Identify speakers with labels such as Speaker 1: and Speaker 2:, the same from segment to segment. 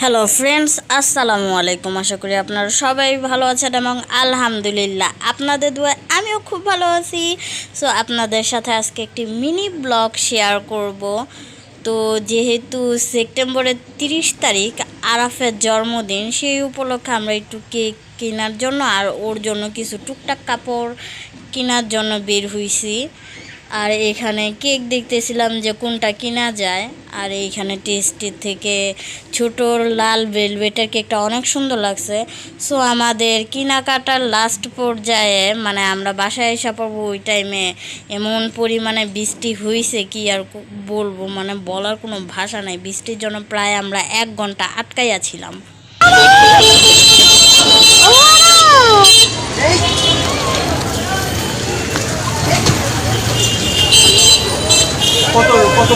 Speaker 1: Hello friends আসসালামু আলাইকুম আশা করি আপনারা সবাই ভালো আছেন এবং আলহামদুলিল্লাহ আপনাদের দোয়ায় আমিও খুব ভালো আছি। সো আপনাদের সাথে আজকে একটি মিনি ব্লগ শেয়ার করব। তো, যেহেতু সেপ্টেম্বরের তিরিশ তারিখ, আরাফের জন্মদিন, সেই উপলক্ষে আমরা একটু কেক কেনার জন্য আর ওর জন্য কিছু টুকটাক কাপড় কেনার জন্য বের হইছি। আর এখানে কেক দেখতেছিলাম যে কোনটা কিনা যায়। আর এইখানে টেস্টির থেকে ছোট লাল ভেলভেটের কেকটা অনেক সুন্দর লাগছে। সো আমাদের কেনাকাটার লাস্ট পর্যায়ে মানে আমরা বাসায় এসে পড়ব ওই টাইমে এমন পরিমাণে বৃষ্টি হয়েছে কি আর বলব মানে বলার কোনো ভাষা নাই। বৃষ্টির জন্য প্রায় আমরা এক ঘণ্টা আটকাইয়া ছিলাম
Speaker 2: কত কত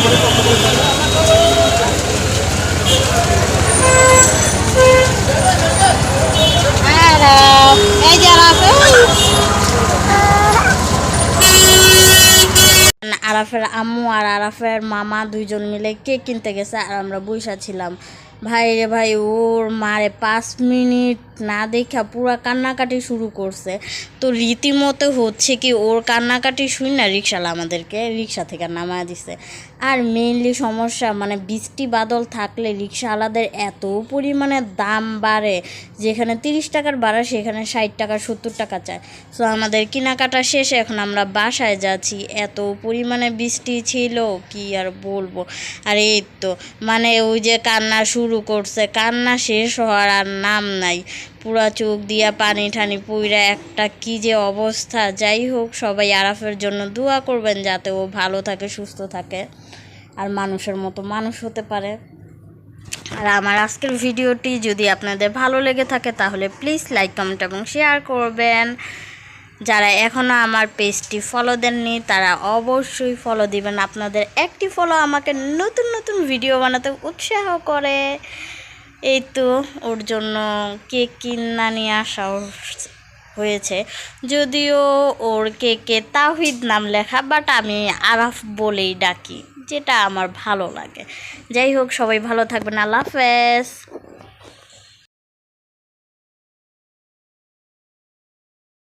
Speaker 1: আরাফের আম্মু আর আরাফের মামা দুইজন মিলে কেক কিনতে গেছে আর আমরা বৈশা ছিলাম। ভাই রে ভাই, ওর মারে পাঁচ মিনিট না দেখা পুরা কান্নাকাটি শুরু করছে। তো রীতিমতো হচ্ছে কি, ওর কান্নাকাটি শুই না রিক্সালা আমাদেরকে রিক্সা থেকে নামায় দিছে। আর মেইনলি সমস্যা মানে বৃষ্টি বাদল থাকলে রিক্সাওয়ালাদের এত পরিমাণে দাম বাড়ে, যেখানে তিরিশ টাকার বাড়া সেখানে ষাট টাকা, সত্তর টাকা চায়। সো আমাদের কেনাকাটা শেষে এখন আমরা বাসায় যাচ্ছি। এত পরিমাণে বৃষ্টি ছিল, কি আর বলব? আর এই তো মানে ওই যে কান্না শুরু করছে। কান্না শেষ হওয়ার আর নাম নাই। পুরা চোখ দিয়া পানি ঠানি পুইরা একটা কি যে অবস্থা। যাই হোক, সবাই আরাফের জন্য দোয়া করবেন যাতে ও ভালো থাকে, সুস্থ থাকে। আর মানুষের মতো মানুষ হতে পারে। আর আমার আজকের ভিডিওটি যদি আপনাদের ভালো লেগে থাকে, তাহলে প্লিজ লাইক কমেন্ট এবং শেয়ার করবেন। যারা এখনও আমার পেজটি ফলো দেননি, তারা অবশ্যই ফলো দিবেন। আপনাদের একটি ফলো আমাকে নতুন নতুন ভিডিও বানাতে উৎসাহ করে। এই তো ওর জন্য কেক কিনা নিয়ে আসা হয়েছে। যদিও ওর কেকে তাহিদ নাম লেখা বাট আমি আরাফ বলেই ডাকি, যেটা আমার ভালো লাগে। যাই হোক, সবাই ভালো থাকবেন। আল্লাহ হাফেজ।